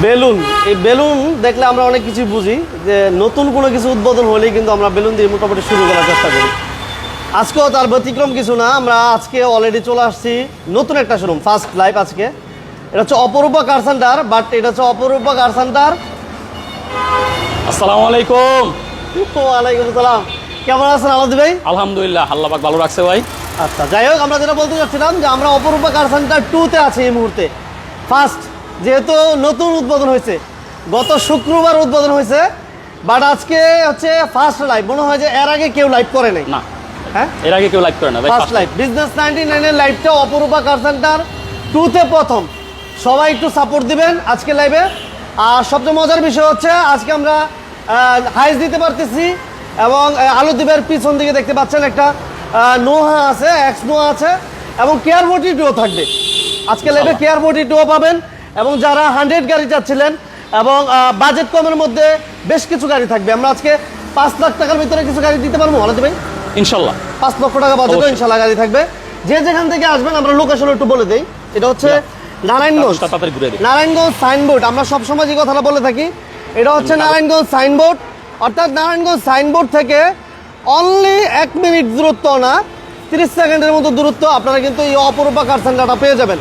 Balloon এই balloon দেখলে আমরা অনেক কিছু বুঝি যে নতুন কোনো কিছু উদ্বোধন হলেই কিন্তু আমরা বেলুন দিয়ে মোটামুটি শুরু করার চেষ্টা করি। আজকেও তার ব্যতিক্রম কিছু না আমরা আজকে অলরেডি চলে আসছি নতুন একটা শোরুম ফার্স্ট লাইভ আজকে। এটা হচ্ছে অপরূপা কার সেন্টার বাট এটা হচ্ছে অপরূপা কার সেন্টার আসসালামু আলাইকুম। ওয়ালাইকুম আসসালাম। কেমন আছেন আলাদি ভাই? আলহামদুলিল্লাহ আল্লাহবাক ভালো রাখছে ভাই। আচ্ছা যাই হোক আমরা যেটা বলতে চাচ্ছিলাম যে আমরা অপরূপা কার সেন্টার টুতে আছি এই মুহূর্তে। ফার্স্ট যেহেতু নতুন উদ্বোধন হয়েছে গত শুক্রবার উদ্বোধন হয়েছে বাট আজকে হচ্ছে ফার্স্ট লাইভ মনে হয় যে এর আগে কেউ লাইভ করে নাই। না। হ্যাঁ? এর আগে কেউ লাইভ করে না ফার্স্ট লাইভ বিজনেস নাইনটি নাইনের লাইভটা অপরূপা কার সেন্টার টুতে প্রথম। সবাই একটু সাপোর্ট দিবেন আজকে লাইভে আর সবচেয়ে মজার বিষয় হচ্ছে আজকে আমরা হাইস দিতে পারতেছি এবং আলু দ্বীপের পিছন দিকে দেখতে পাচ্ছেন একটা নোহা আছে এক্স নোহা আছে এবং কেয়ার ফোর্টি টুও থাকবে। আজকে লাইভে কেয়ার ফোর্টি টুও পাবেন। এবং যারা হান্ড্রেড গাড়ি চাচ্ছিলেন এবং বাজেট কমের মধ্যে বেশ কিছু গাড়ি থাকবে। আমরা আজকে পাঁচ লাখ টাকার ভিতরে কিছু গাড়ি দিতে পারব আলাদা ভাই? ইনশাল্লাহ। পাঁচ লক্ষ টাকা বাজেটও অবশ্যই। ইনশাল্লাহ গাড়ি থাকবে। যে যেখান থেকে আসবেন আমরা লোকেশন একটু বলে দিই। এটা হচ্ছে নারায়ণগঞ্জ। নারায়ণগঞ্জ সাইনবোর্ড। আমরা সবসময় যে কথাটা বলে থাকি এটা হচ্ছে নারায়ণগঞ্জ সাইনবোর্ড। অর্থাৎ নারায়ণগঞ্জ সাইনবোর্ড থেকে অনলি এক মিনিট দূরত্ব না তিরিশ সেকেন্ডের মতো দূরত্ব আপনারা কিন্তু এই অপরূপা কার সেন্টারটা পেয়ে যাবেন।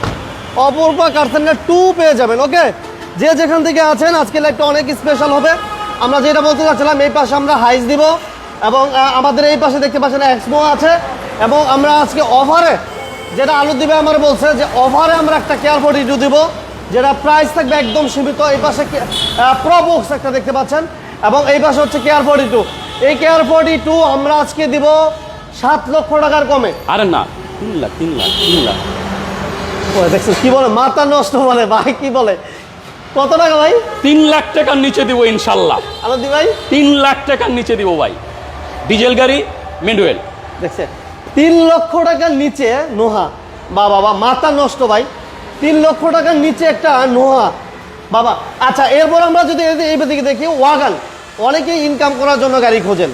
অপরূপা কার সেন্টার টু পেয়ে যাবেন ওকে যে যেখান থেকে আছেন, আজকে লাইভটা অনেক স্পেশাল হবে। আমরা যেটা বলতে চাচ্ছিলাম, এই পাশে আমরা হাইস দিব এবং আমাদের এই পাশে দেখতে পাচ্ছেন এক্সমো আছে এবং আমরা আজকে অফারে যেটা আলু দিবে আমার বলছে যে অফারে আমরা একটা কেয়ার ফোর্টি টু দিব, যেটা প্রাইস থাকবে একদম সীমিত। এই পাশে প্রো বক্স একটা দেখতে পাচ্ছেন এবং এই পাশে হচ্ছে কেয়ার ফোর্টি টু এই কেয়ার ফোর্টি টু আমরা আজকে দিব সাত লক্ষ টাকার কমে। আরে না, তিন লাখ তিন লাখ তিন লাখ। ও, দেখছেন কি বলে? মাথা নষ্ট বলে ভাই কি বলে? কত টাকা ভাই? তিন লাখ টাকার নিচে দিব ইনশাল্লাহ। আলু দি ভাই। তিন লাখ টাকার নিচে দিব ভাই। ডিজেল গাড়ি মেন্ডুয়েল। দেখছে? তিন লক্ষ টাকার নিচে নোহা। বা বাবা মাথা নষ্ট ভাই। তিন লক্ষ টাকার নিচে একটা নোহা। বাবা আচ্ছা এরপর আমরা যদি এই- এই দিকে দেখি ওয়াগান। অনেকেই ইনকাম করার জন্য গাড়ি খোঁজেন।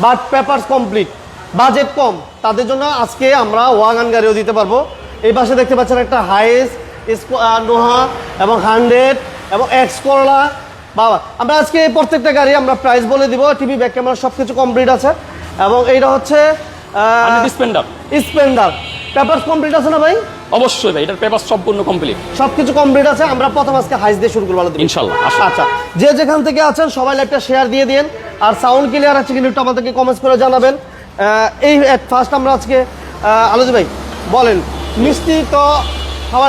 বাট পেপারস কমপ্লিট বাজেট কম। তাদের জন্য আজকে আমরা ওয়াগান গাড়িও দিতে পারব। এই পাশে দেখতে পাচ্ছেন একটা হাইস নোহা এবং হান্ড্রেড এবং এক্স করলা। বাবা আমরা আজকে এই প্রত্যেকটা গাড়ি আমরা প্রাইস বলে দিব টিভি ব্যাক ক্যামেরা সব কিছু কমপ্লিট আছে। এবং এইটা হচ্ছে ডিসপেন্ডার স্প্লেন্ডার পেপার কমপ্লিট আছে না ভাই? অবশ্যই ভাই এটার পেপার সম্পূর্ণ কমপ্লিট সব কিছু কমপ্লিট আছে আমরা প্রথম আজকে হাইস দিয়ে শুরু করব ইনশাল্লাহ, আচ্ছা যে যেখান থেকে আছেন সবাই লাইভটা শেয়ার দিয়ে দিন। আর সাউন্ড ক্লিয়ার আছে কিনা একটু আমাদেরকে কমেন্টস করে জানাবেন। এই ফার্স্ট আমরা আজকে আলোচনা ভাই বলেন। মিষ্টি তো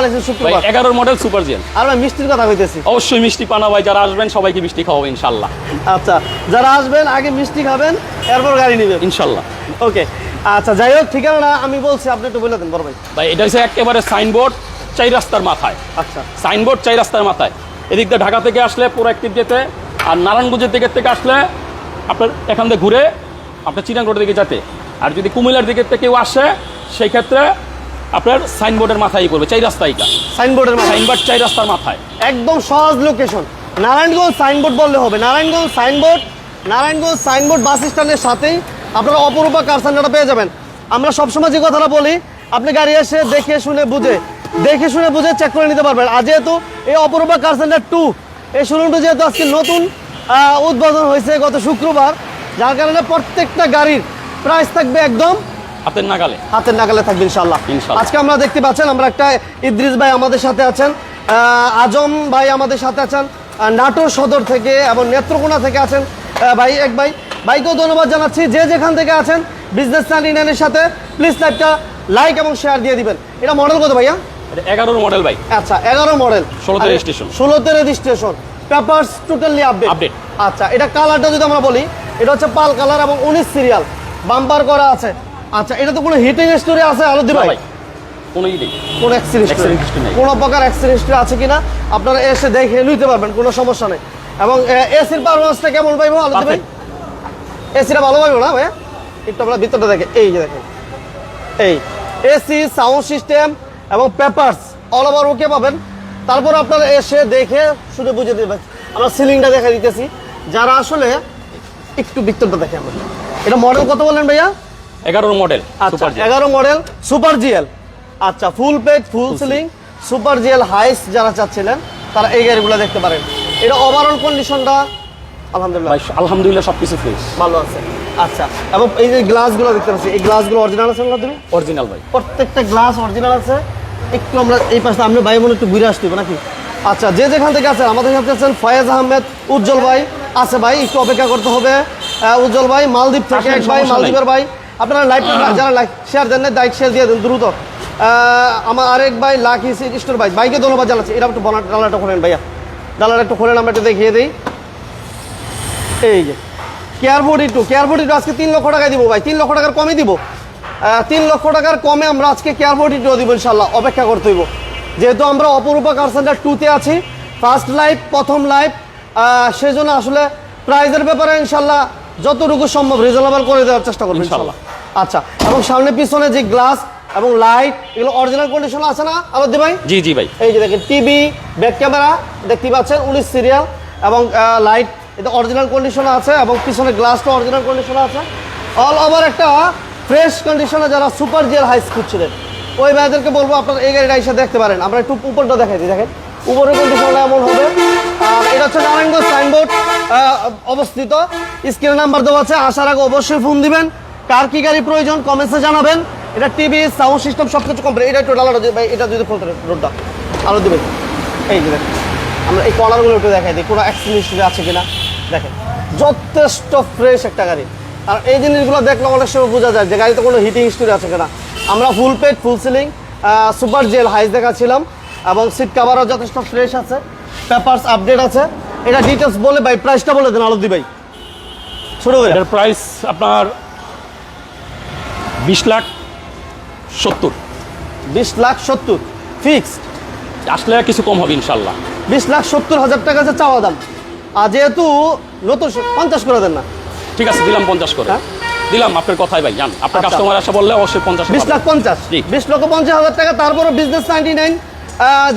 লাগছে ভাই শুক্রবার এগারোর মডেল সুপার জিএল আর ভাই মিষ্টির কথা হইতেছি অবশ্যই মিষ্টি পানা ভাই যারা আসবেন সবাইকে মিষ্টি খাওয়াবো ইনশাল্লাহ। আচ্ছা যারা আসবেন আগে মিষ্টি খাবেন এরপর গাড়ি নেবেন। ইনশাল্লাহ। ওকে আচ্ছা যাই হোক ঠিকানা আমি বলছি আপনি একটু বলে দেন বড় ভাই। ভাই এটা হচ্ছে একেবারে সাইনবোর্ড চাই রাস্তার মাথায়। আচ্ছা। সাইনবোর্ড চাই রাস্তার মাথায়। এদিক দিয়ে ঢাকা থেকে আসলে পুরো একটিভ যেতে আর নারায়ণগঞ্জের দিকের থেকে আসলে আপনার এখান থেকে ঘুরে আপনার চিরাং রোডের দিকে যেতে। আর যদি কুমিল্লার দিকের থেকে কেউ আসে সেই ক্ষেত্রে আপনার সাইনবোর্ডের মাথায় পড়বে চাই রাস্তাইটা। সাইনবোর্ডের মাথায়। সাইনবোর্ড চাই রাস্তার মাথায়। একদম সহজ লোকেশন নারায়ণগঞ্জ সাইনবোর্ড বললে হবে। Narayanganj signboard Narayanganj signboard bus স্ট্যান্ডের সাথেই আপনারা অপরূপা কার সেন্টারটা পেয়ে যাবেন। আমরা সবসময় যে কথাটা বলি আপনি গাড়ি এসে দেখে শুনে বুঝে দেখে শুনে বুঝে চেক করে নিতে পারবেন। আর যেহেতু এই অপরূপা কার সেন্টার টু এই শোরুমটা যেহেতু আজকে নতুন উদ্বোধন হয়েছে গত শুক্রবার যার কারণে প্রত্যেকটা গাড়ির প্রাইস থাকবে একদম হাতের নাগালে। হাতের নাগালে থাকবে ইনশাল্লাহ। আজকে আমরা দেখতে পাচ্ছেন আমরা একটা ইদ্রিস ভাই আমাদের সাথে আছেন আজম ভাই আমাদের সাথে আছেন নাটোর সদর থেকে এবং নেত্রকোনা থেকে আছেন ভাই এক ভাই। ভাইকেও ধন্যবাদ জানাচ্ছি যে যেখান থেকে আছেন বিজনেস ইন্ডিয়ানের সাথে প্লিজ লাইভটা লাইক এবং শেয়ার দিয়ে দিবেন। এটা মডেল কত ভাইয়া? এটা এগারোর মডেল ভাই। আচ্ছা এগারো মডেল 16 তে registration। ষোলোতে registration papers totally update Update। আচ্ছা এটা কালারটা যদি আমরা বলি এটা হচ্ছে পাল কালার এবং উনিশ সিরিয়াল বাম্পার করা আছে। আচ্ছা এটা তো কোনো হিটিং স্টোরি আছে আলো না ভাই কোনো নেই। কোন। কোনো প্রকার অ্যাক্সিডেন্ট আছে কিনা আপনারা এসে দেখে নিতে পারবেন কোনো সমস্যা নেই। এবং এসির পারফরমেন্সটা কেমন পাইবো আলো ভাই? এসিটা ভালো পাইবো না ভাই একটু আমরা ভিতরটা দেখে এই যে দেখেন। এই এসি সাউন্ড সিস্টেম এবং পেপারস অল ওভার ওকে পাবেন। তারপর আপনারা এসে দেখে শুধু বুঝে দেবেন। আমরা সিলিংটা দেখা দিতেছি। যারা আসলে একটু ভিতরটা দেখে আমরা। এটা মডেল কত বললেন ভাইয়া? এগারোর মডেল আচ্ছা এগারো মডেল সুপার জিএল আচ্ছা full paid full ceiling super GL Hiace যারা চাচ্ছিলেন তারা এই গাড়িগুলো দেখতে পারেন। এটা ওভারঅল কন্ডিশনটা আলহামদুলিল্লাহ। আলহামদুলিল্লাহ সব কিছু ফ্রেশ ভালো আছে। আচ্ছা এবং এই যে গ্লাসগুলো দেখতে পাচ্ছি এই গ্লাসগুলো অরিজিনাল আছে না তুমি? অরিজিনাল ভাই। প্রত্যেকটা গ্লাস অরিজিনাল আছে। একটু আমরা এই পাশে আপনি ভাই বোন একটু ঘুরে আসতে হবে নাকি? আচ্ছা যে যেখান থেকে আছেন আমাদের সাথে আছেন ফয়েজ আহমেদ উজ্জ্বল ভাই আছে ভাই একটু অপেক্ষা করতে হবে। উজ্জ্বল ভাই মালদ্বীপ থেকে এক ভাই মালদ্বীপের ভাই। আপনারা লাইভ যারা লাইক শেয়ার দেন না লাইক শেয়ার দিয়ে দেন দ্রুত। আমার আরেক ভাই লাকি স্টোর ভাই ভাইকে ধন্যবাদ জানাচ্ছি। এটা একটু বনার ডালাটা খোলেন ভাইয়া। ডালাটা একটু খোলেন আমরা একটু দেখিয়ে দিই। এই যে care body two care body two আজকে তিন লক্ষ টাকায় দিব ভাই তিন লক্ষ টাকার কমে দিব। তিন লক্ষ টাকার কমে আমরা আজকে কেয়ার বডি টু দিব ইনশাল্লাহ অপেক্ষা করতে হইব। যেহেতু আমরা অপরূপা কার সেন্টার টুতে আছি ফার্স্ট লাইভ প্রথম লাইভ সেজন্য আসলে প্রাইজের ব্যাপারে ইনশাল্লাহ যতটুকু সম্ভব রিজনেবল করে দেওয়ার চেষ্টা করব ইনশাল্লাহ। আচ্ছা এবং সামনে পিছনে যে গ্লাস এবং লাইট এগুলো অরিজিনাল কন্ডিশন আছে না আবার ভাই? জি জি ভাই। এই যে দেখেন টিভি ব্যাক ক্যামেরা দেখতে পাচ্ছেন উনিশ সিরিয়াল এবং লাইট এটা অরিজিনাল কন্ডিশনে আছে এবং পিছনে গ্লাসটা অরিজিনাল কন্ডিশনে আছে। অল ওভার একটা ফ্রেশ কন্ডিশনে যারা সুপার জিয়ার হাই খুঁজছিলেন ওই ভাইদেরকে বলব আপনারা এই গাড়িটা এসে দেখতে পারেন। আমরা একটু উপরটা দেখাই দিই দেখেন। উপরের কন্ডিশনটা এমন হবে এটা হচ্ছে নারায়ণগঞ্জ সাইনবোর্ড অবস্থিত। স্ক্রিন নাম্বার দেওয়া আছে, আসার আগে অবশ্যই ফোন দিবেন। কার কি গাড়ি প্রয়োজন, কমেন্টসে জানাবেন। এটা টিভি, সাউন্ড সিস্টেম সব কিছু কমপ্লিট এটা ডালাটা ভাই, এটা যদি খুলতে রোডটা আলো দিবেন। এই যে দেখেন, আমরা এই কলারগুলো একটু দেখাই দিই, কোনো অ্যাক্সিডেন্ট আছে কিনা? দেখেন, যথেষ্ট ফ্রেশ একটা গাড়ি। আর এই জিনিসগুলো দেখলে অনেক সময় বোঝা যায় যে গাড়িতে কোনো হিটিং হিস্ট্রি আছে কিনা। আমরা full paid full ceiling super GL Hiace দেখাচ্ছিলাম, এবং সিট কাভারও যথেষ্ট ফ্রেশ আছে। পেপারস আপডেট আছে। এটা ডিটেলস বলে ভাই প্রাইসটা বলে দেন আলদি ভাই। শুরু করে। এটার প্রাইস আপনার বিশ লাখ সত্তর। বিশ লাখ সত্তর। ফিক্সড আসলে কিছু কম হবে ইনশাল্লাহ। বিশ লাখ সত্তর হাজার টাকা আছে চাওয়া দাম। আর যেহেতু নতুন পঞ্চাশ করে দেন না। ঠিক আছে দিলাম পঞ্চাশ করে। হ্যাঁ? দিলাম আপনার কথাই ভাই জান। আপনার আচ্ছা। কাস্টমার আসা বললে অবশ্যই পঞ্চাশ বিশ লাখ পঞ্চাশ। বিশ লক্ষ পঞ্চাশ হাজার টাকা তারপরে বিজনেস নাইনটি নাইন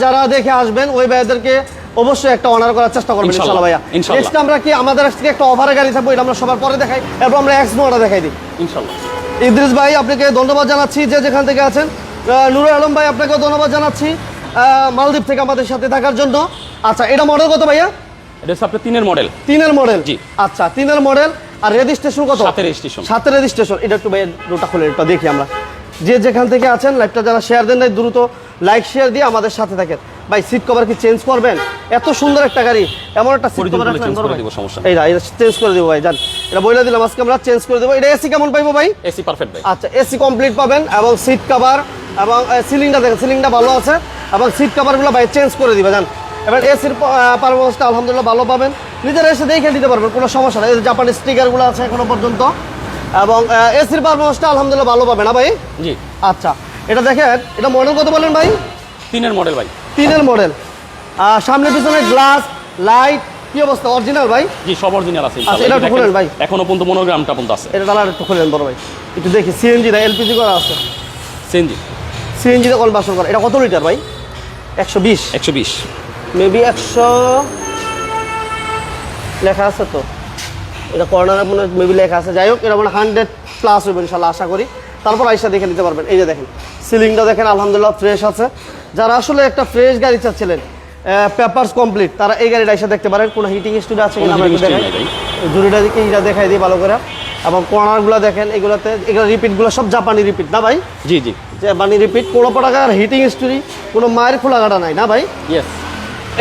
যারা দেখে আসবেন ওই ভাইদেরকে অবশ্যই একটা অনার করার চেষ্টা করবেন ইনশাল্লাহ ভাইয়া। নেক্সট আমরা কি আমাদের থেকে একটা অফারের গাড়ি থাকব এটা আমরা সবার পরে দেখাই এরপর আমরা এক্স নোটা দেখাই দিই। ইনশাল্লাহ। ইদ্রিস ভাই আপনাকে ধন্যবাদ জানাচ্ছি যে যেখান থেকে আছেন। নুরুল আলম ভাই আপনাকেও ধন্যবাদ জানাচ্ছি। মালদ্বীপ থেকে আমাদের সাথে থাকার জন্য। আচ্ছা এটা মডেল কত ভাইয়া? এটা হচ্ছে আপনার তিনের মডেল তিনের মডেল জি। আচ্ছা তিনের মডেল আর রেজিস্ট্রেশন কত? সাথে রেজিস্ট্রেশন সাথে রেজিস্ট্রেশন এটা একটু ভাই রোটা খুলে এটা দেখি আমরা। যে যেখান থেকে আছেন লাইভটা যারা শেয়ার দেন নাই দ্রুত লাইক শেয়ার দিয়ে আমাদের সাথে থাকেন। ভাই সিট কভার কি চেঞ্জ করবেন? এত সুন্দর একটা গাড়ি। এমন একটা সিট কভার change করে দিব, সমস্যা এই না এটা চেঞ্জ করে দেবো ভাই জান এটা বলে দিলাম আজকে আমরা চেঞ্জ করে দেবো। এটা এসি কেমন পাইবো ভাই? এসি পারফেক্ট ভাই। আচ্ছা এসি কমপ্লিট পাবেন এবং সিট কভার এবং সিলিংটা দেখেন সিলিংটা ভালো আছে এবং সিট কভারগুলো ভাই চেঞ্জ করে দিবে জান এবার এসির পারফরমেন্সটা আলহামদুলিল্লাহ ভালো পাবেন। নিজেরা এসে দেখে নিতে পারবেন কোনো সমস্যা নেই। জাপানি স্টিকারগুলো আছে এখনও পর্যন্ত। এবং এসির পারফরমেন্সটা আলহামদুলিল্লাহ ভালো পাবেন না ভাই? জি। আচ্ছা এটা দেখেন এটা মডেল কত বলেন ভাই? তিনের মডেল ভাই। তিনের মডেল। আর সামনে পিছনে গ্লাস লাইট কি অবস্থা? অরিজিনাল ভাই? জি সব অরিজিনাল আছে আচ্ছা, এটা খুলেন ভাই। এখনও পর্যন্ত মনোগ্রামটা পর্যন্ত আছে। এটা ডালার একটু খুলেন বড় ভাই। একটু দেখি সিএনজি না এলপিজি করা আছে? সেনজি সিএনজিতে কনভার্সন করা। এটা কত লিটার ভাই? একশো বিশ। একশো বিশ। মেবি একশো লেখা আছে তো। এটা কর্নারে মনে মেবি লেখা আছে। যাই হোক এটা মানে হান্ড্রেড প্লাস হবে ইনশাল্লাহ আশা করি। তারপর আইসা দেখে নিতে পারবেন। এই যে দেখেন সিলিংটা দেখেন আলহামদুলিল্লাহ ফ্রেশ আছে। যারা আসলে একটা ফ্রেশ গাড়ি চাচ্ছিলেন পেপারস কমপ্লিট তারা এই গাড়িটা এসে দেখতে পারেন। কোনো হিটিং স্টুডিও আছে কিনা জুড়িটা দিকে এইটা দেখাই দিই ভালো করে। এবং কর্নারগুলো দেখেন এগুলোতে এগুলো রিপিটগুলো সব জাপানি রিপিট না ভাই? জি জি। জাপানি রিপিট কোনো প্রকার হিটিং স্টোরি কোনো মায়ের খোলা কাটা নাই না ভাই? ইয়েস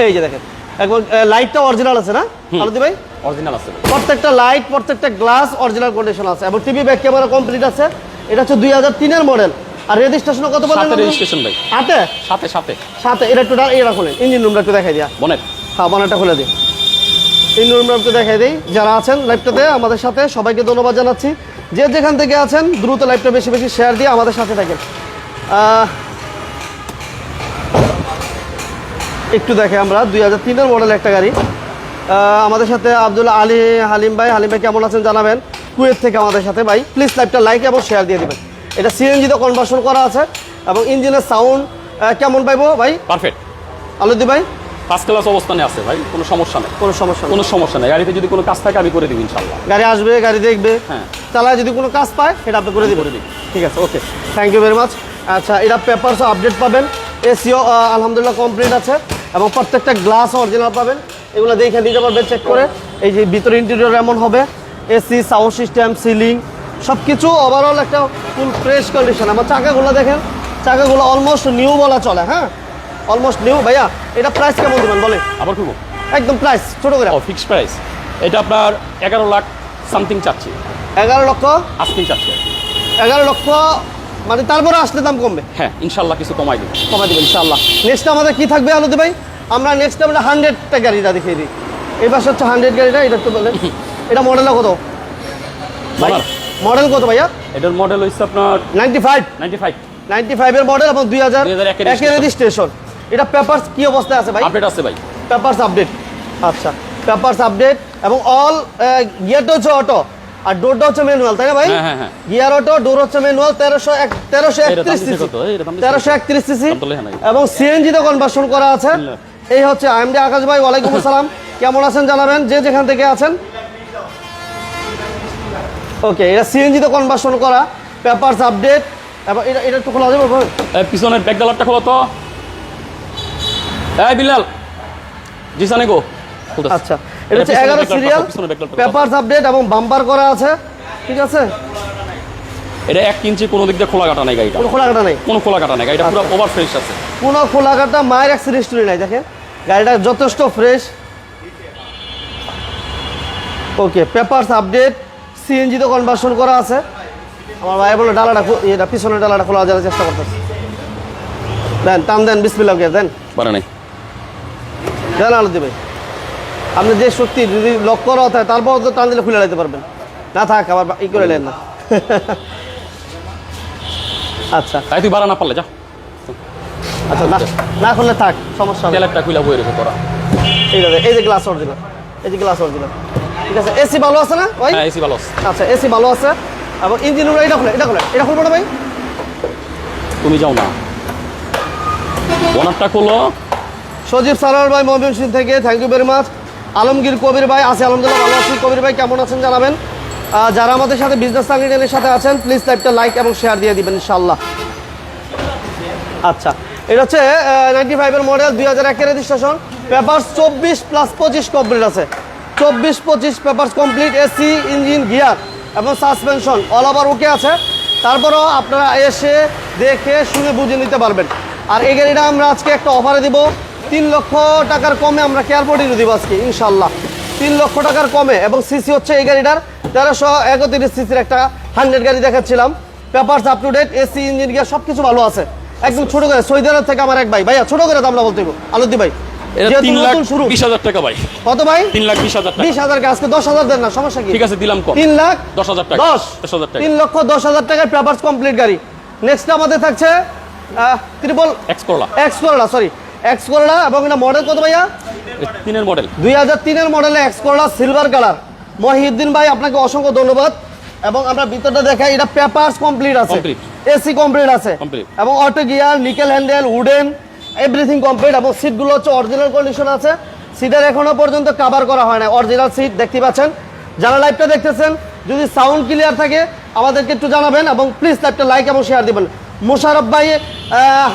এই যে দেখেন একবার লাইটটা অরিজিনাল আছে না? আলতি ভাই? অরিজিনাল আছে। প্রত্যেকটা লাইট প্রত্যেকটা গ্লাস অরিজিনাল কন্ডিশন আছে। এবং টিভি ব্যাক ক্যামেরা কমপ্লিট আছে। এটা হচ্ছে দুই হাজার তিনের মডেল। আর রেজিস্ট্রেশন কত বলেন রেজিস্ট্রেশন ভাই। আটে সাথে সাথে। সাথে এটা একটু ডা- এটা খুলেন। ইঞ্জিন রুমটা একটু দেখাই দিয়া। বনেট। হ্যাঁ বানাটা খুলে দিই। ইঞ্জিন রুমটা একটু দেখাই দিই। যারা আছেন লাইভটাতে আমাদের সাথে সবাইকে ধন্যবাদ জানাচ্ছি। যে যেখান থেকে আছেন দ্রুত লাইভটা বেশি বেশি শেয়ার দিয়ে আমাদের সাথে থাকেন। আহ, একটু দেখে আমরা দুই হাজার তিনের মডেল একটা গাড়ি। আমাদের সাথে আব্দুল আলী হালিম ভাই। হালিম ভাই কেমন আছেন জানাবেন? কুয়েত থেকে আমাদের সাথে ভাই। প্লিজ লাইভটা লাইক এবং শেয়ার দিয়ে দিবেন। এটা সিএনজিতে কনভার্সন করা আছে এবং ইঞ্জিনের সাউন্ড কেমন পাইবো ভাই? পারফেক্ট আলুদি ভাই? ফার্স্ট ক্লাস অবস্থানে আছে ভাই। কোনো সমস্যা নেই। কোনো সমস্যা নেই। কোনো সমস্যা নেই। গাড়িতে যদি কোনো কাজ থাকে আমি করে দিব ইনশাল্লাহ গাড়ি আসবে গাড়ি দেখবে। হ্যাঁ। চালায় যদি কোনো কাজ পায় সেটা আপনি করে দিবেন। ঠিক আছে okay thank you very much আচ্ছা এটা পেপারস আপডেট পাবেন। এসিও আলহামদুলিল্লাহ কমপ্লিট আছে এবং প্রত্যেকটা গ্লাস অরিজিনাল পাবেন। এগুলো দেখে নিতে পারবেন চেক করে। এই যে ভিতরে ইন্টেরিয়র এমন হবে। এসি সাউন্ড সিস্টেম সিলিং সব কিছু ওভারঅল একটা ফুল ফ্রেশ কন্ডিশন আমার চাকাগুলো দেখেন চাকাগুলো অলমোস্ট নিউ বলা চলে হ্যাঁ? অলমোস্ট নিউ ভাইয়া এটা প্রাইস কেমন দেবেন বলে আবার খুব একদম প্রাইস ছোটো করে। ফিক্সড প্রাইস এটা আপনার এগারো লাখ সামথিং চাচ্ছি। এগারো লক্ষ? আসতেই চাচ্ছি এগারো লক্ষ মানে তারপরে আসলে দাম কমবে? হ্যাঁ ইনশাল্লাহ কিছু কমাই দেবে। কমাই দেবেন ইনশাল্লাহ নেক্সট আমাদের কি থাকবে আলোতে ভাই? আমরা নেক্সট আমরা হান্ড্রেডটা গাড়িটা দেখিয়ে দিই। এই পাশে হচ্ছে হান্ড্রেড গাড়িটা এটা একটু বলেন। এটা মডেলটা কত? ভাই মডেল কত ভাইয়া? এটার মডেল হচ্ছে আপনার ninety five ninety five ninety ফাইভের মডেল এবং দুই হাজার 2001 এর রেজিস্ট্রেশন এটা পেপারস কি অবস্থায় আছে ভাই? আপডেট আছে ভাই। পেপারস আপডেট আচ্ছা পেপারস আপডেট এবং অল গিয়ারটা হচ্ছে অটো আর ডোরটা হচ্ছে ম্যানুয়াল তাই না ভাই? হ্যাঁ, হ্যাঁ, হ্যাঁ। গিয়ার অটো ডোর হচ্ছে ম্যানুয়াল তেরোশো তেরোশো একত্রিশ সিসি তেরোশো কত? একত্রিশ সিসি। এবং সিএনজি তে কনভার্সন করা আছে। এই হচ্ছে আইএমডি আকাশ ভাই ওয়ালাইকুম আসসালাম। কেমন আছেন জানাবেন? যে যেখান থেকে আছেন ওকে এটা সিএনজি তে কনভার্সন করা পেপারস আপডেট এবং এটা এটা একটু খোলা যাবে ভাই? এই পিছনের ব্যাক ডালারটা খোলো তো। এই বিলাল জি সানে গো আচ্ছা এটা হচ্ছে এগারো সিরিয়াল। পেপারস আপডেট এবং বাম্পার করা আছে ঠিক আছে? এটা এক ইঞ্চি কোনো দিক দিয়ে খোলা কাটা নাই গাড়িটা। কোনো খোলা কাটা নেই? কোনো খোলা কাটা নাই গাড়িটা পুরো আচ্ছা। ওভার ফ্রেশ আছে। কোনো খোলা কাটা মায়ের অ্যাক্সিডেন্ট স্টোরি নাই দেখেন। গাড়িটা যথেষ্ট ফ্রেশ ওকে পেপারস আপডেট সিএনজিতে কনভার্সন করা আছে। আমার ভাই বলে ডালাটা এটা পিছনের ডালাটা খোলা যাওয়ার চেষ্টা করতেছে। দেন টান দেন বিসমিল্লাহ কে দেন। পারে নাই। দেন আলো দেবে। আপনি যে শক্তি যদি লক করা হয় তারপর তো টান দিলে খুলে লাইতে পারবেন। না থাক আবার ই করে নেন না। আচ্ছা। তাই তুই বাড়া না পারলে যা। আচ্ছা না না খুললে থাক সমস্যা হবে না। তেলেরটা কুইলা বই রেখে তোরা এই যে এই যে গ্লাস অরিজিনাল এই যে গ্লাস অরিজিনাল ঠিক আছে এসি ভালো আছে না ভাই? হ্যাঁ এসি ভালো আছে। আচ্ছা এসি ভালো আছে। এবং ইঞ্জিন রুম এটা খুলে এটা খুলে এটা খুলবো না ভাই? তুমি যাও না। ওনারটা খোলো। সজীব সারার ভাই ময়মনসিং থেকে thank you very much Alamgir Kabir ভাই আছে আলহামদুলিল্লাহ ভালো আছি। কবির ভাই কেমন আছেন জানাবেন? যারা আমাদের সাথে বিজনেস সাংগঠনের সাথে আছেন প্লিজ লাইভটা লাইক এবং শেয়ার দিয়ে দিবেন ইনশাল্লাহ আচ্ছা এটা হচ্ছে নাইনটি ফাইভের মডেল দুই হাজার একের রেজিস্ট্রেশন পেপার চব্বিশ প্লাস পঁচিশ কমপ্লিট আছে। চব্বিশ, পঁচিশ papers complete AC engine, gear এবং সাসপেনশন অল ওভার ওকে আছে। তারপরেও আপনারা এসে দেখে শুনে বুঝে নিতে পারবেন। আর এই গাড়িটা আমরা আজকে একটা অফারে দিব। তিন লক্ষ টাকার কমে আমরা কেয়ারপোর্টে দিব আজকে ইনশাল্লাহ তিন লক্ষ টাকার কমে এবং সিসি হচ্ছে এই গাড়িটার তেরোশো একত্রিশ সিসির একটা হান্ড্রেড গাড়ি দেখাচ্ছিলাম। Papers up to date AC engine gear সব কিছু ভালো আছে। একদম ছোট করে, সৌদি আরব থেকে আমার এক ভাই। ভাইয়া, ছোট করে দামটা বলতে আলুদ্দি ভাই। এটা লাখ হাজার টাকা ভাই। কত ভাই? তিন লাখ বিশ হাজার টাকা। বিশ হাজার আজকে দশ হাজার দেন না সমস্যা কি? ঠিক আছে দিলাম কম। লাখ দশ হাজার টাকা হাজার লক্ষ দশ হাজার টাকায় পেপারস কমপ্লিট গাড়ি। নেক্সট আমাদের থাকছে X Corolla X Corolla sorry X Corolla এবং এটা মডেল কত ভাইয়া? তিনের মডেল দুই হাজার তিনের মডেলে X Corolla silver colour Mohiuddin ভাই আপনাকে অসংখ্য ধন্যবাদ। এবং আমরা ভিতরটা দেখাই এটা পেপারস কমপ্লিট আছে। এসি কমপ্লিট আছে। এবং auto gear nickel handle wooden everything complete এবং সিটগুলো হচ্ছে অরিজিনাল কন্ডিশন আছে। সিটের এখনও পর্যন্ত কভার করা হয় না অরিজিনাল সিট দেখতে পাচ্ছেন। যারা লাইভটা দেখতেছেন যদি সাউন্ড ক্লিয়ার থাকে আমাদেরকে একটু জানাবেন এবং প্লিজ লাইভটা লাইক এবং শেয়ার দিবেন। মোশারফ ভাই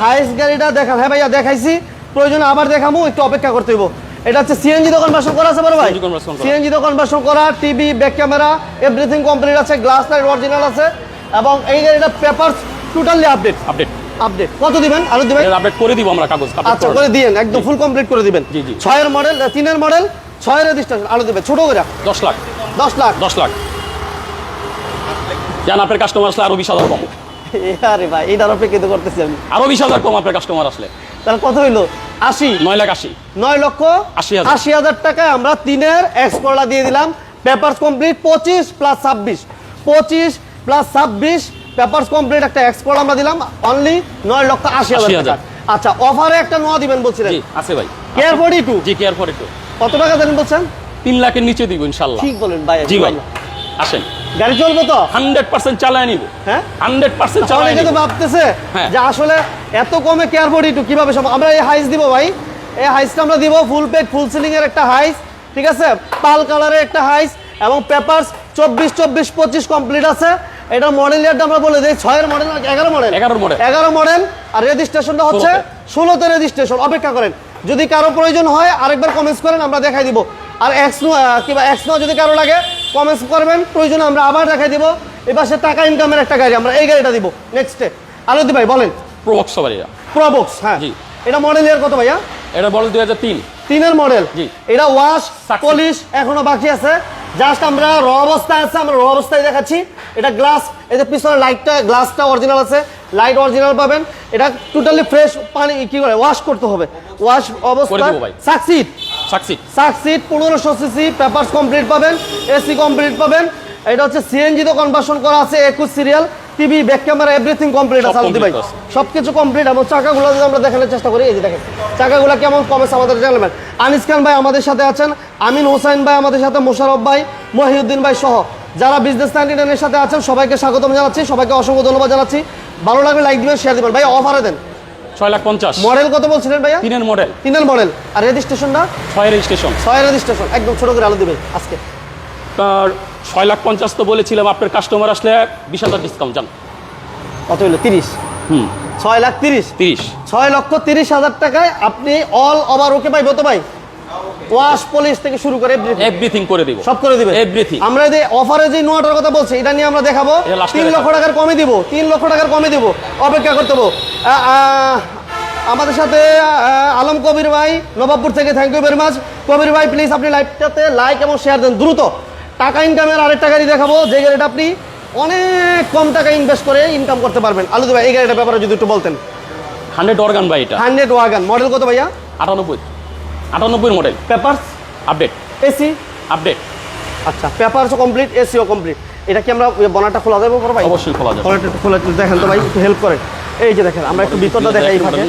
হাইস গাড়িটা দেখান হ্যাঁ ভাইয়া দেখাইছি। প্রয়োজনে আবার দেখাবো একটু অপেক্ষা করতে হইব। এটা হচ্ছে সিএনজি দোকান বাসন করা আছে বড় ভাই। সিএনজি দোকান বাসন করা। TV back camera everything complete আছে গ্লাস লাইট অরিজিনাল আছে এবং এই গাড়িটা paper totally update update update কত দিবেন? আরও দিবেন? আপডেট করে দিব আমরা কাগজ আচ্ছা করে। দিয়েন একদম ফুল কমপ্লিট করে দিবেন। জি, জি। ছয়ের মডেল তিনের মডেল ছয়ের রেজিস্ট্রেশন আলো দিবেন ছোট করে। দশ লাখ। দশ লাখ। দশ লাখ। জান আপনার কাস্টমার আসলে আরও বিশ হাজার কম? আরে ভাই এইটার অপেক্ষিত করতেছি আমি। আরও বিশ হাজার কম আপনার কাস্টমার আসলে। তাহলে কত হইল? আশি। নয় লাখ আশি। নয় লক্ষ আশি হাজার। আশি হাজার টাকায় আমরা তিনের এক্সপোর্টলা দিয়ে দিলাম। পেপারস কমপ্লিট পঁচিশ প্লাস ছাব্বিশ। পঁচিশ প্লাস ছাব্বিশ পেপারস কমপ্লিট একটা এক্সপোর্ট আমরা দিলাম অনলি নয় লক্ষ আশি হাজার আচ্ছা অফারে একটা নোয়া দিবেন বলছিলেন। আছে ভাই। Care forty two G care for একটু কত টাকা দেন বলছেন? তিন লাখের নিচে দিব ইনশাল্লাহ। ঠিক বলেন ভাই জি ভাই আসেন। গাড়ি চলবে তো? হান্ড্রেড পার্সেন্ট চালায় নিব। হ্যাঁ? হান্ড্রেড পার্সেন্ট চালায় নিব। ভাবতেছে হ্যাঁ। যে আসলে এত কমে কেয়ার ফোর্টি টু কীভাবে সম্ভব? আমরা এই হাইস দিব ভাই। এই হাইসটা আমরা দিব ফুল পেড ফুল সিলিং এর একটা হাইস ঠিক আছে? পাল কালারের একটা হাইস এবং পেপারস চব্বিশ চব্বিশ পঁচিশ কমপ্লিট আছে। এটা মডেল ইয়ারটা আমরা বলে দিই ছয়ের মডেল এগারো মডেল এগারো মডেল এগারো মডেল আর রেজিস্ট্রেশনটা হচ্ছে ষোলোতে রেজিস্ট্রেশন অপেক্ষা করেন যদি কারও প্রয়োজন হয় আরেকবার কমেন্টস করেন আমরা দেখাই দিব। আর এক্স কিংবা এক্স যদি কারও লাগে কমেন্টস করবেন প্রয়োজনে আমরা আবার দেখাই দিব। এবার সে টাকা ইনকামের একটা গাড়ি আমরা এই গাড়িটা দিব। নেক্সটে আলোদি ভাই বলেন। প্রবক্স সবারিরা প্রবক্স হ্যাঁ। জি। এটা মডেল ইয়ার কত ভাইয়া? এটা বলে দুই হাজার তিন। তিনের মডেল জি। এটা ওয়াশ। পলিশ এখনও বাকি আছে। জাস্ট আমরা র অবস্থায় আছে আমরা র অবস্থায় দেখাচ্ছি। এটা গ্লাস এই যে পিছনে লাইটটা গ্লাসটা অরিজিনাল আছে। লাইট অরিজিনাল পাবেন। এটা টোটালি ফ্রেশ পানি কি করে ওয়াশ করতে হবে। ওয়াশ অবস্থা দিব ভাই। সাকসিড সাকসি সাকসিড পনেরোশো সিসি পেপারস কমপ্লিট পাবেন এসি কমপ্লিট পাবেন। এটা হচ্ছে সিএনজি তো কনভার্সন করা আছে একুশ serial TV back camera everything complete আছে আলতি ভাই। আছে। সবকিছু কমপ্লিট এবং চাকাগুলো যদি আমরা দেখানোর চেষ্টা করি এই যে দেখেন চাকাগুলো কেমন কমেছে আমাদের জানাবেন আনিস খান ভাই আমাদের সাথে আছেন আমিন হোসাইন ভাই আমাদের সাথে মোশারফ ভাই মহিউদ্দিন ভাই সহ। যারা বিজনেস নাইনটিনের সাথে আছেন সবাইকে স্বাগতম জানাচ্ছি সবাইকে অসংখ্য ধন্যবাদ জানাচ্ছি। ভালো লাগলে লাইক দিবেন শেয়ার দিবেন। ভাই অফারে দেন। ছয় লাখ পঞ্চাশ। মডেল কত বলছিলেন ভাইয়া? তিনের মডেল তিনের মডেল আর রেজিস্ট্রেশনটা ছয় রেজিস্ট্রেশন ছয় রেজিস্ট্রেশন একদম ছোট করে আলো দিবে আজকে। তার ছয় লাখ পঞ্চাশ তো বলেছিলাম আপনার কাস্টমার আসলে বিশ হাজার ডিসকাউন্ট জান। কত হইল? তিরিশ। হুম। ছয় লাখ তিরিশ। তিরিশ। ছয় লক্ষ তিরিশ হাজার টাকায় আপনি অল ওভার ওকে পাইবো তো ভাই? ওয়াশ পলিশ থেকে শুরু করে। এভরিথিং করে দিব। সব করে দিবে এভরিথিং আমরা যে অফারে যে নোয়াটার কথা বলছি এটা নিয়ে আমরা দেখাবো। তিন লক্ষ টাকার কমে দিব তিন লক্ষ টাকার কমে দিব। অপেক্ষা করতে হব। আমাদের সাথে আলম কবির ভাই নবাবপুর থেকে। Thank you very much Kabir ভাই প্লিজ আপনি লাইভটাতে লাইক এবং শেয়ার দেন। দ্রুত। টাকা ইনকামের আরেকটা গাড়ি দেখাবো। যে গাড়িটা আপনি অনেক কম টাকা ইনভেস্ট করে ইনকাম করতে পারবেন। আলু ভাই এই গাড়িটার ব্যাপারে যদি একটু বলতেন। হান্ড্রেড অর্গান ভাই এটা। হান্ড্রেড ওয়াগান মডেল কত ভাইয়া? আটানব্বই। আটানব্বই model papers update AC update আচ্ছা পেপারসও কমপ্লিট এসিও কমপ্লিট এটা কি আমরা ওই বনারটা খোলা যাবে বড় ভাই? অবশ্যই খোলা যাবে। একটু খোলা দেখেন তো ভাই একটু হেল্প করে। এই যে দেখেন আমরা একটু ভিতরটা দেখাই ফাঁকে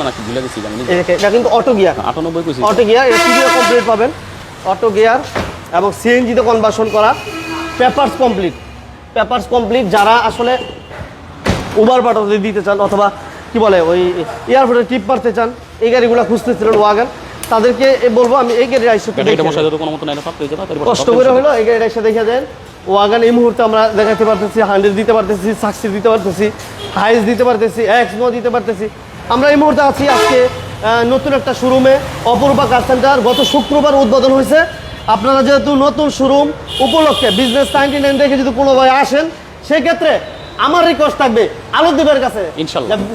এটা কিন্তু অটো গিয়ার আটানব্বই অটো গিয়ার এটা টিভিও কমপ্লিট পাবেন। অটো গিয়ার এবং সিএনজিতে কনভার্সন করা। পেপারস কমপ্লিট পেপারস কমপ্লিট যারা আসলে উবার পাঠাতে দিতে চান অথবা কি বলে ওই এয়ারপোর্টে টিপ মারতে চান এই গাড়িগুলো খুঁজতেছিলেন ওয়াগান তাদেরকে বলব আমি এই গাড়ির আইসে না কষ্ট করে হলো এই গাড়িটা এসে দেখে দেন। ওয়াগান এই মুহূর্তে আমরা দেখাতে পারতেছি হান্ড্রেড দিতে পারতেছি সাকসি দিতে পারতেছি হাইস দিতে পারতেছি এক্সমো দিতে পারতেছি। আমরা এই মুহূর্তে আছি আজকে নতুন একটা শোরুমে অপূর্বা কার সেন্টার গত শুক্রবার উদ্বোধন হয়েছে। আপনারা যেহেতু নতুন শোরুম উপলক্ষে বিজনেস নাইনটি নাইন দেখে যদি কোনো ভাই আসেন সেক্ষেত্রে আমার রিকোয়েস্ট থাকবে আলোদ্বীপের কাছে।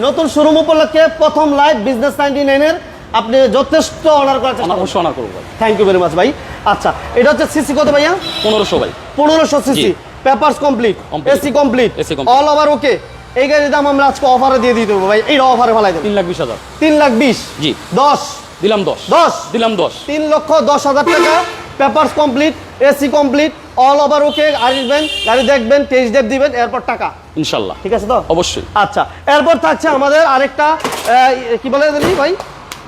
নতুন শোরুম উপলক্ষে প্রথম লাইভ বিজনেস নাইনটি নাইনের আপনি যথেষ্ট অনার করার চেষ্টা অবশ্যই অনার করব থ্যাংক ইউ ভেরি মাচ ভাই। আচ্ছা এটা হচ্ছে সিসি কত ভাইয়া? পনেরোশো ভাই। পনেরোশো CC. Papers complete AC complete. All over okay এই গাড়ির দাম আমরা আজকে অফারে দিয়ে দিতে হবে ভাই। এই অফারে ফেলাই দেবো। তিন লাখ বিশ হাজার। তিন লাখ বিশ। জি। দশ। দিলাম দশ। দশ। দিলাম দশ। তিন লক্ষ দশ হাজার টাকা। Papers complete AC complete all over okay আসবেন গাড়ি দেখবেন টেস্ট ডেপ দিবেন এরপর টাকা। ইনশাল্লাহ। ঠিক আছে তো? অবশ্যই। আচ্ছা এরপর থাকছে আমাদের আরেকটা কি বলে জানি ভাই?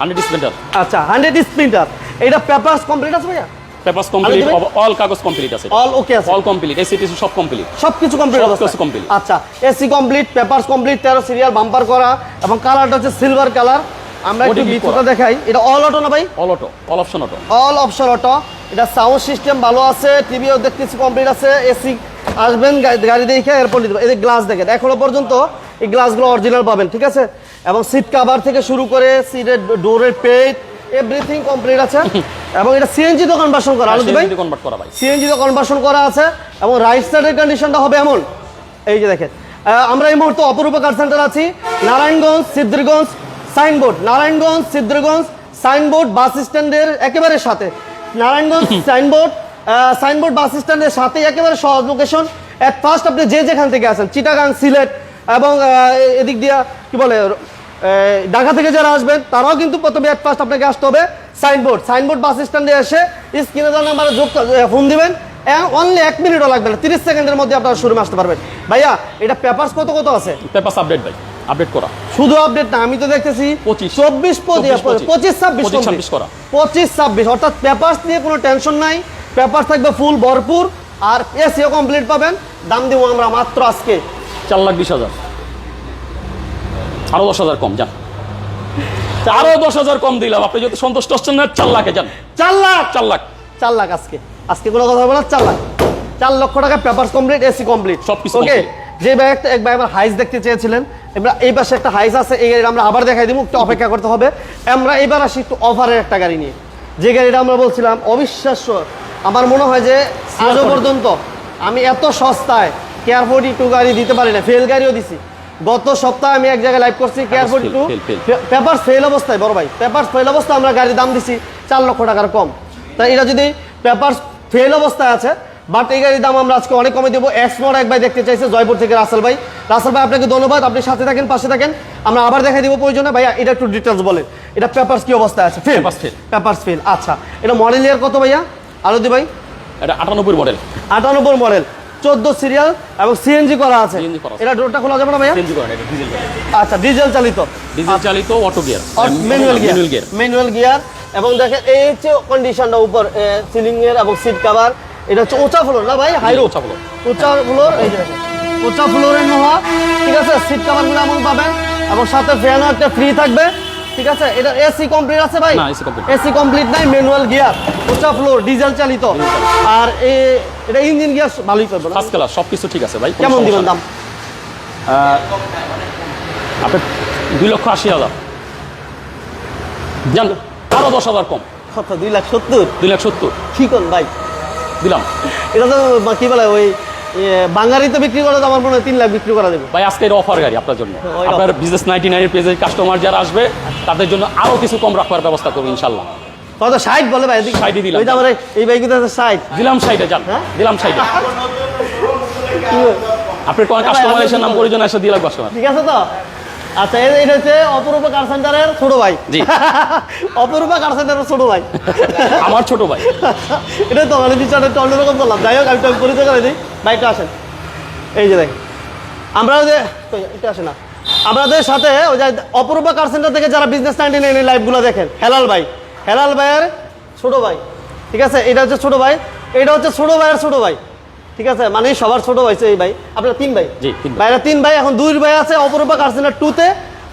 হান্ড্রেড স্প্লেন্ডার আচ্ছা হান্ড্রেড স্প্রিন্টার এটা পেপারস কমপ্লিট আছে ভাইয়া? পেপার্স কমপ্লিট অল কাগজ কমপ্লিট আছে অল ওকে আছে। অল কমপ্লিট এসিটিসি সব কমপ্লিট সবকিছু কমপ্লিট কিছু complete। আচ্ছা এসি কমপ্লিট পেপারস কমপ্লিট তেরো সিরিয়াল বাম্পার করা এবং কালারটা হচ্ছে সিলভার কালার আমরা একটু ভিতরটা দেখাই। এটা অল অটো না ভাই? All auto all option auto all option auto এটা সাউন্ড সিস্টেম ভালো আছে টিভিও দেখতেছি কমপ্লিট আছে এসি আসবেন গাড়ি দেখে এরপর নিতে এই যে গ্লাস দেখেন এখনও পর্যন্ত এই গ্লাসগুলো অরিজিনাল পাবেন ঠিক আছে? এবং সিট কাভার থেকে শুরু করে সিটের ডোরের পেট এভরিথিং কমপ্লিট আছে। এবং এটা সিএনজি দোকান বাসন করা আলো ভাই? কনভার্ট করা ভাই। সিএনজিতে কনভার্সন করা আছে এবং রাইট সাইডের কন্ডিশনটা হবে এমন। এই যে দেখেন আমরা এই মুহূর্তে অপরূপা কার সেন্টার আছি Narayanganj Siddhirganj Signboard Narayanganj Siddhirganj Signboard bus স্ট্যান্ডের একেবারে সাথে। নারায়ণগঞ্জ সাইনবোর্ড সাইনবোর্ড বাস স্ট্যান্ডের সাথে একেবারে সহজ লোকেশন এট ফার্স্ট আপনি যে যেখান থেকে আসেন চিটাগাং, সিলেট এবং এদিক দিয়া, কি বলে ঢাকা থেকে যারা আসবেন, তারাও কিন্তু প্রথমে অ্যাট ফার্স্ট আপনাকে আসতে হবে সাইনবোর্ড সাইনবোর্ড বাস স্ট্যান্ডে এসে স্ক্রিনে দেওয়া নাম্বারে যোগ ফোন দিবেন। অনলি এক মিনিটও লাগবে না, তিরিশ সেকেন্ডের মধ্যে আপনারা শোরুমে আসতে পারবেন। ভাইয়া, এটা পেপারস কত কত আছে? পেপার্স আপডেট ভাই। আপডেট করা। শুধু আপডেট না আমি তো দেখতেছি 25 চব্বিশ পঁচিশ 25 পঁচিশ ছাব্বিশ 25 করা। পঁচিশ ছাব্বিশ অর্থাৎ পেপারস নিয়ে কোনো টেনশন নাই। পেপার থাকবে ফুল ভরপুর। আর এসিও কমপ্লিট পাবেন। দাম দিব আমরা মাত্র আজকে। চার লাখ বিশ হাজার। আরও দশ হাজার কম যান। আরও দশ হাজার কম দিলাম। আপনি যদি সন্তুষ্ট হচ্ছেন না চার লাখে যান। চার লাখ! চার লাখ। চার লাখ আজকে। আজকে কোনো কথা হবে না চার লাখ। চার লক্ষ টাকা পেপার কমপ্লিট এসি কমপ্লিট সবকিছু ওকে complete। যে একটা এক আমার হাইস দেখতে চেয়েছিলেন। এবার এই পাশে একটা হাইস আছে এই গাড়িটা আমরা আবার দেখাই দিব একটু অপেক্ষা করতে হবে। আমরা এবার আসি একটু অফারের একটা গাড়ি নিয়ে। যে গাড়িটা আমরা বলছিলাম অবিশ্বাস্য। আমার মনে হয় যে আজও পর্যন্ত আমি এত সস্তায় কেয়ার ফোর্টি টু গাড়ি দিতে পারি না ফেল গাড়িও দিছি। গত সপ্তাহে আমি এক জায়গায় লাইভ করছি care forty two. Paper fail অবস্থায় বড় ভাই। পেপার ফেল অবস্থায় আমরা গাড়ির দাম দিছি চার লক্ষ টাকার কম। তাই এটা যদি পেপার ফেল অবস্থায় আছে বাট এই গাড়ির দাম আমরা আজকে অনেক কমে দেবো। এক্স মোড এক ভাই দেখতে চাইছে জয়পুর থেকে রাসেল ভাই। রাসেল ভাই আপনাকে ধন্যবাদ। আপনি সাথে থাকেন পাশে থাকেন। আমরা আবার দেখাই দিব প্রয়োজনে। ভাইয়া এটা একটু ডিটেলস বলেন। এটা পেপারস কি অবস্থায় আছে? ফেল। পেপারস ফেল আচ্ছা। এটা মডেল ইয়ার কত ভাইয়া? আলদি ভাই? এটা আটানব্বই মডেল আটানব্বই মডেল চোদ্দ সিরিয়াল এবং সিএনজি করা আছে। এটা ডোরটা খোলা যাবে না ভাইয়া? এটা ডিজেল আচ্ছা ডিজেল চালিত। ডিজেল চালিত auto gear manual gear manual gear manual gear এবং দেখেন এই হচ্ছে কন্ডিশনটা উপর সিলিং এর এবং সিট কভার এটা হচ্ছে ওচা ফ্লোর না ভাই? হাই রোড উঁচা ওচা ফ্লোর এই যে ওচা ফ্লোরের নোহা ঠিক আছে? সিট কভারগুলো এমন পাবেন। এবং সাথে ফ্যানও একটা ফ্রি থাকবে ঠিক আছে? এটা এসি কমপ্লিট আছে ভাই? না, AC complete। এসি কমপ্লিট নাই ম্যানুয়াল গিয়ার ওচা ফ্লোর ডিজেল চালিত। আর এটা ইঞ্জিন গিয়ার ভালোই করবে ফার্স্ট ক্লাস সব কিছু ঠিক আছে ভাই কেমন দিবেন দাম? আপনার দুই লক্ষ আশি হাজার। জান আরও দশ হাজার কম। কত? দুই লাখ সত্তর? দুই লাখ সত্তর। কি কোন ভাই। দিলাম। এটা তো কি বলে ওই বাঙালিতে বিক্রি করে তো আমার মনে হয় তিন লাখ বিক্রি করা দেবে। ভাই আজকে এটা অফার গাড়ি আপনার জন্য। আপনার বিজনেস নাইনটি নাইনের পেজের কাস্টমার যারা আসবে তাদের জন্য আরও কিছু কম রাখবার ব্যবস্থা করব ইনশাল্লাহ। কত? ষাট বলে ভাই এদিকে। 60 ই দিলাম। ওই আমার এই- আছে ষাট। দিলাম সাইডে যান। হ্যাঁ? দিলাম সাইডে আপনার কোন কাস্টমার এসে নাম পরিজন এসে দিলাম কাস্টমার ঠিক আছে তো? আচ্ছা এই- এটা হচ্ছে অপরূপা কার সেন্টারের ছোট ভাই। জি। অপরূপা কার সেন্টারের ছোট ভাই। আমার ছোট ভাই। এটা তো মানে বিচারটা একটু অন্যরকম করলাম। যাই হোক আমি তো পরিচয় করে দিই। বাইকটা আসেন। এই যে দেখেন। আমরা যে এটা আসে না। আমাদের সাথে ওই যে অপরূপা কার সেন্টার থেকে যারা বিজনেস নাইনটি নাইন লাইভগুলো দেখেন হেলাল ভাই। হেলাল ভাইয়ের ছোট ভাই। ঠিক আছে? এটা হচ্ছে ছোট ভাই। এটা হচ্ছে ছোট ভাইয়ের ছোট ভাই। ঠিক আছে? মানে সবার ছোট ভাই এই ভাই। আপনার তিন ভাই? জি, তিন ভাই। ভাইরা তিন ভাই এখন দুই ভাই আছে অপরূপা কার সেন্টার টুতে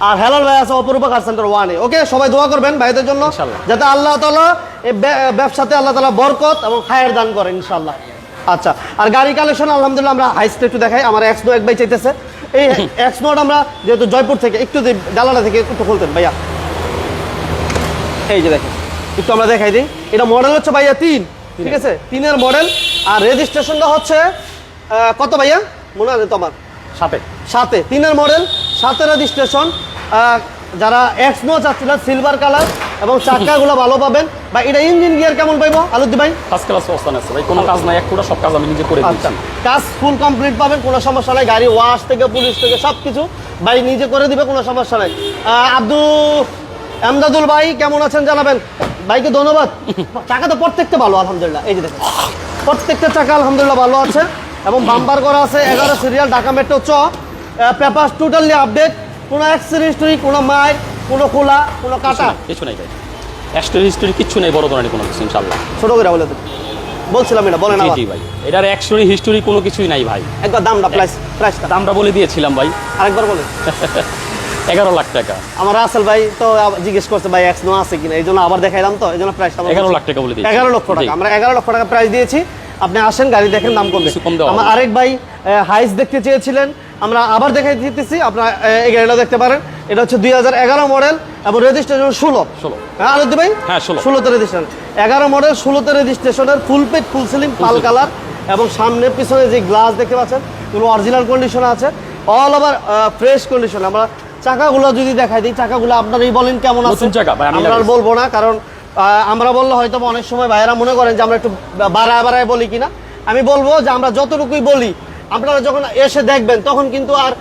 আর হেলাল ভাই আছে অপরূপা কার সেন্টার ওয়ানে ওকে সবাই দোয়া করবেন ভাইদের জন্য যাতে আল্লাহ তালা এই ব্যবসাতে আল্লাহ তালা বরকত এবং খায়ের দান করেন ইনশাল্লাহ। আচ্ছা আর গাড়ি কালেকশন আলহামদুলিল্লাহ আমরা হাইস্টে একটু দেখাই আমার এক্স নো এক ভাই চাইতেছে। এই এক্স নোট আমরা যেহেতু জয়পুর থেকে একটু ডালাটা থেকে একটু খুলতেন ভাইয়া। এই যে দেখেন একটু আমরা দেখাই দিই। এটা মডেল হচ্ছে ভাইয়া তিন ঠিক আছে? তিনের মডেল আর রেজিস্ট্রেশনটা হচ্ছে কত ভাইয়া? মনে আছে তো আমার। সাথে সাথে তিনের মডেল সাথে রেজিস্ট্রেশন যারা এক্স নো চাচ্ছিলেন সিলভার কালার এবং চাকাগুলো ভালো পাবেন। বা এটা ইঞ্জিন গিয়ার কেমন পাইবো? আলুদ্দি ভাই? ফার্স্ট ক্লাস অবস্থান আছে ভাই কোনো কাজ নাই এক ফুটা সব কাজ আমি নিজে করে আচ্ছা। দিচ্ছি। কাজ ফুল কমপ্লিট পাবেন কোনো সমস্যা নাই। গাড়ি ওয়াশ থেকে পুলিশ থেকে সব কিছু ভাই নিজে করে দিবে কোনো সমস্যা নাই। আব্দু আমদাদুল ভাই কেমন আছেন জানাবেন? ভাইকে ধন্যবাদ। চাকা তো প্রত্যেকটা ভালো আলহামদুলিল্লাহ। এই যে দেখেন। প্রত্যেকটা চাকা আলহামদুলিল্লাহ ভালো আছে এবং বাম্পার করা আছে এগারো সিরিয়াল ঢাকা মেট্রো চ। পেপার টোটালি আপডেট কোনো অ্যাক্সিডেন্ট হিস্টরি কোনো মাইক কোনো খোলা কোনো কাটা। কিছু নাই ভাই। এক্সট্রা হিস্টোরি কিচ্ছু নেই বড় ধরনের কোনো কিছু ইনশাল্লাহ ছোট করে বলে বলছিলাম এটা বলেন জি ভাই। এটার এক্সট্রি হিস্টোরি কোনো কিছুই নাই ভাই। একবার দামটা প্রাইস প্রাইসটা দামটা বলে দিয়েছিলাম ভাই। আরেকবার বলেন। এগারো লাখ টাকা। আমার আসল ভাই তো জিজ্ঞেস করছে ভাই এক্স নো আছে কিনা? এই জন্য আবার দেখাইলাম তো এই জন্য প্রাইসটা এগারো লাখ টাকা বলে দিয়েছি। এগারো লক্ষ টাকা। আমরা এগারো লক্ষ টাকা প্রাইস দিয়েছি। আপনি আসেন গাড়ি দেখেন দাম কমবে। আমার আরেক ভাই হাইস দেখতে চেয়েছিলেন। আমরা আবার দেখাই দিতেছি আপনারা এই গাড়িটা দেখতে পারেন। এটা হচ্ছে দুই হাজার এগারো মডেল এবং রেজিস্ট্রেশন ষোলো। 16 হ্যাঁ আলোদ্দি ভাই? হ্যাঁ, 16 ষোলোতে রেজিস্ট্রেশন এগারো মডেল ষোলোতে রেজিস্ট্রেশনের ফুল পেট ফুল সিলিং পাল কালার এবং সামনে পিছনে যে গ্লাস দেখতে পাচ্ছেন এগুলো অরিজিনাল কন্ডিশন আছে। অল ওভার ফ্রেশ কন্ডিশন আমরা চাকাগুলো যদি দেখাই দিই চাকাগুলো আপনারই বলেন কেমন আছে। নতুন চাকা, ভাই, আমরা আর বলব না কারণ আমরা বললে হয়তো অনেক সময় ভাইয়েরা মনে করেন যে আমরা একটু বাড়ায় বাড়ায় বলি কিনা। আমি বলব যে আমরা যতটুকুই বলি আপনারা যখন এসে দেখবেন তখন কিন্তু আর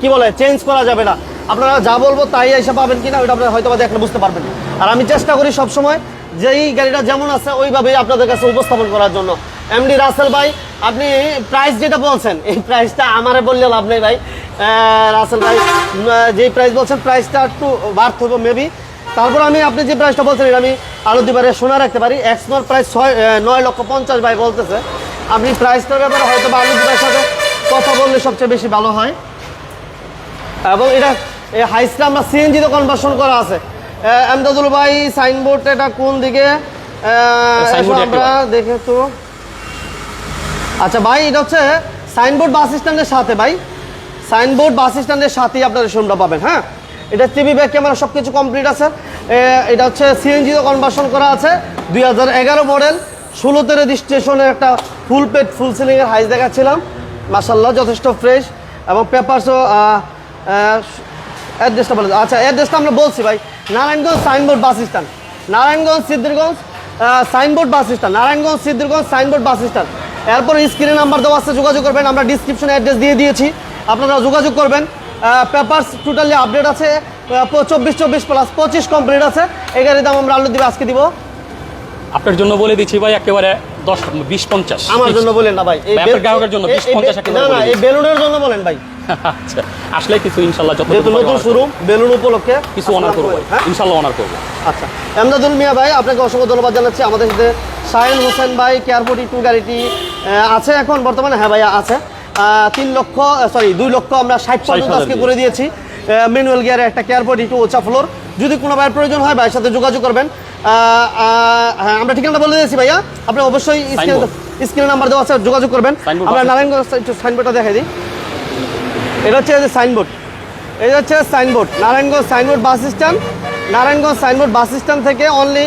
কি বলে চেঞ্জ করা যাবে না। আপনারা যা বলব তাই এসে পাবেন কিনা ওইটা আপনারা হয়তো বা দেখলে বুঝতে পারবেন। আর আমি চেষ্টা করি সবসময় যেই গাড়িটা যেমন আছে ওইভাবেই আপনাদের কাছে উপস্থাপন করার জন্য। এমডি রাসেল ভাই আপনি প্রাইস যেটা বলছেন এই প্রাইসটা আমারে বললে লাভ নেই ভাই। রাসেল ভাই যেই প্রাইস বলছেন প্রাইসটা একটু বাড়তে হবে মেবি তারপর আমি আপনি যে প্রাইসটা বলছেন এটা আমি আলু দিবারে শোনা রাখতে পারি। এক্স নোর প্রাইস ছয় নয় লক্ষ পঞ্চাশ ভাই বলতেছে। আপনি প্রাইসটার ব্যাপারে হয়তো বা আলু দিবার সাথে কথা বললে সবচেয়ে বেশি ভালো হয়। এবং এটা এই হাইসটা আমরা সিএনজিতে কনভার্সন করা আছে। আমদাদুল ভাই সাইনবোর্ড এটা কোন দিকে? আমরা দেখে তো আচ্ছা ভাই এটা হচ্ছে সাইনবোর্ড বাস স্ট্যান্ডের সাথে ভাই। সাইনবোর্ড বাস স্ট্যান্ডের সাথেই আপনার শোরুমটা পাবেন হ্যাঁ? এটা টিভি ব্যাক ক্যামেরা সব কিছু কমপ্লিট আছে। এটা হচ্ছে সিএনজিও কনভার্সন করা আছে, দুই হাজার এগারো মডেল ষোলোতে রেজিস্ট্রেশনের একটা ফুল পেট ফুল সিলিংয়ের হাইস দেখাচ্ছিলাম। মাসাল্লাহ যথেষ্ট ফ্রেশ এবং পেপারসও অ্যাড্রেসটা বলে আচ্ছা অ্যাড্রেসটা আমরা বলছি ভাই। Narayanganj Signboard bus stand. Narayanganj, Siddhirganj Signboard bus stand. Narayanganj, Siddhirganj Signboard bus stand. এরপর স্ক্রিনে নাম্বার দেওয়া আছে, যোগাযোগ করবেন। আমরা ডিসক্রিপশনে অ্যাড্রেস দিয়ে দিয়েছি। আপনারা যোগাযোগ করবেন। পেপারস টোটালি আপডেট আছে। চব্বিশ চব্বিশ প্লাস পঁচিশ কমপ্লিট আছে। এই গাড়ির দাম আমরা আলু দিবে আজকে দিব। আপনার জন্য বলে দিচ্ছি ভাই একেবারে দশ বিশ পঞ্চাশ। আমার জন্য বলেন না ভাই। ভাই, গ্রাহকের জন্য এই- 20, এই- 50 একেবারে না না এই বেলুনের জন্য বলেন ভাই। আচ্ছা আসলে কিছু ইনশাল্লাহ যত নতুন শুরু বেলুন উপলক্ষে কিছু অনার করব হ্যাঁ? ইনশাল্লাহ অনার করব। আচ্ছা এমদাদুল মিয়া ভাই আপনাকে অসংখ্য ধন্যবাদ জানাচ্ছি। আমাদের সাথে হোসেন ভাই টু গাড়িটি আছে এখন বর্তমানে? হ্যাঁ ভাইয়া আছে। তিন লক্ষ সরি দুই লক্ষ আমরা ষাট পর্যন্ত আজকে করে দিয়েছি। ম্যানুয়াল গিয়ারে একটা কেয়ারফোর্টি টু ওচা ফ্লোর যদি কোনো ভাইয়ের প্রয়োজন হয় ভাইয়ের সাথে যোগাযোগ করবেন। হ্যাঁ আমরা ঠিকানাটা বলে দিয়েছি ভাইয়া। আপনি অবশ্যই স্ক্রিনে। স্ক্রিনে নাম্বার দেওয়া আছে যোগাযোগ করবেন। আমরা নারায়ণগঞ্জ সাইনবোর্ডটা দেখাই দিই। এটা হচ্ছে এই সাইনবোর্ড এটা হচ্ছে Signboard Narayanganj Signboard bus stand Narayanganj Signboard bus stand থেকে অনলি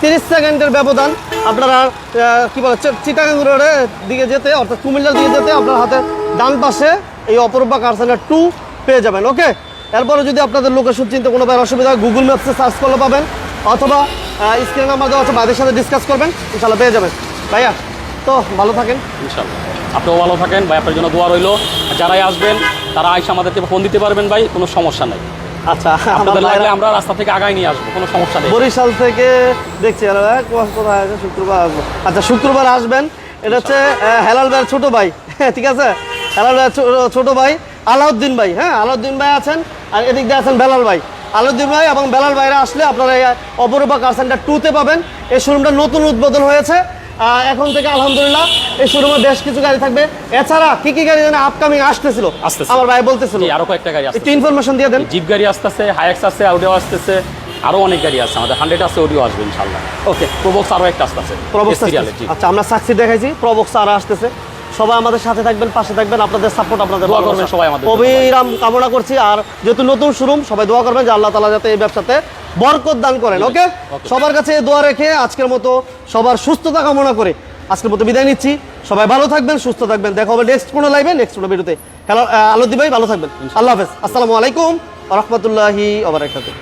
তিরিশ সেকেন্ডের ব্যবধান। আপনারা কি বলে চিটাগাং দিকে যেতে, অর্থাৎ কুমিল্লার দিকে যেতে আপনার হাতে ডান পাশে এই অপরূপা কার টু পেয়ে যাবেন ওকে এরপরে যদি আপনাদের লোকেশন চিনতে কোনো ভাইয়ের অসুবিধা গুগল ম্যাপসে সার্চ করলে পাবেন, অথবা স্ক্রিন নাম্বার দেওয়া আছে সাথে ডিসকাস করবেন ইনশাল্লাহ পেয়ে যাবেন। ভাইয়া, তো ভালো থাকেন। ইনশাল্লাহ আপনিও ভালো থাকেন, ভাই, আপনার জন্য দোয়া রইল। যারাই আসবেন, তারা আইসা আমাদেরকে ফোন দিতে পারবেন, ভাই, কোনো সমস্যা নেই। আচ্ছা আপনাদের লাগলে আমরা রাস্তা থেকে আগায় নিয়ে আসব কোনো সমস্যা নেই। বরিশাল থেকে দেখছি কোথায় আছে শুক্রবার আসব। আচ্ছা শুক্রবার আসবেন এটা হচ্ছে হেলাল ভাইয়ের ছোট ভাই ঠিক আছে? হেলাল ভাইয়ের ছোট ভাই আলাউদ্দিন ভাই হ্যাঁ আলাউদ্দিন ভাই আছেন আর এদিক দিয়ে আছেন বেলাল ভাই। আলাউদ্দিন ভাই এবং বেলাল ভাইরা আসলে আপনারা অপরূপা কার সেন্টার টুতে পাবেন। এই শোরুমটা নতুন উদ্বোধন হয়েছে। এখন থেকে আলহামদুলিল্লাহ এই শোরুমে বেশ কিছু গাড়ি থাকবে। এছাড়া কি কি গাড়ি যেন আপকামিং আসতেছিল? আসতেছে। আমার ভাই বলতেছিল। আরও কয়েকটা গাড়ি একটু ইনফরমেশন দিয়ে দেন। জিপ গাড়ি আসতেছে হায়াক্স আছে অডিও আসতেছে আরও অনেক গাড়ি আছে আমাদের হান্ড্রেড আছে অডিও আসবে ইনশাল্লাহ ওকে প্রবক্স আরও একটা আসতেছে। প্রবক্স আচ্ছা আমরা সাকসি দেখাইছি প্রবক্স আর আসতেছে। সবাই আমাদের সাথে থাকবেন পাশে থাকবেন আপনাদের সাপোর্ট আপনাদের দোয়া করবেন সবাই আমাদের। অবিরাম কামনা করছি আর যেহেতু নতুন শোরুম সবাই দোয়া করবেন যে আল্লাহ তালা যাতে এই ব্যবসাতে বরকত দান করেন ওকে? ওকে। সবার কাছে দোয়া রেখে আজকের মতো সবার সুস্থতা কামনা করে আজকের মতো বিদায় নিচ্ছি। সবাই ভালো থাকবেন সুস্থ থাকবেন। দেখা হবে নেক্সট কোনো লাইভে নেক্সট কোনো ভিডিওতে হ্যালো আলোদি ভাই ভালো থাকবেন। আল্লাহ হাফেজ। আসসালামু আলাইকুম রহমতুল্লাহি ওবরাকাতুহ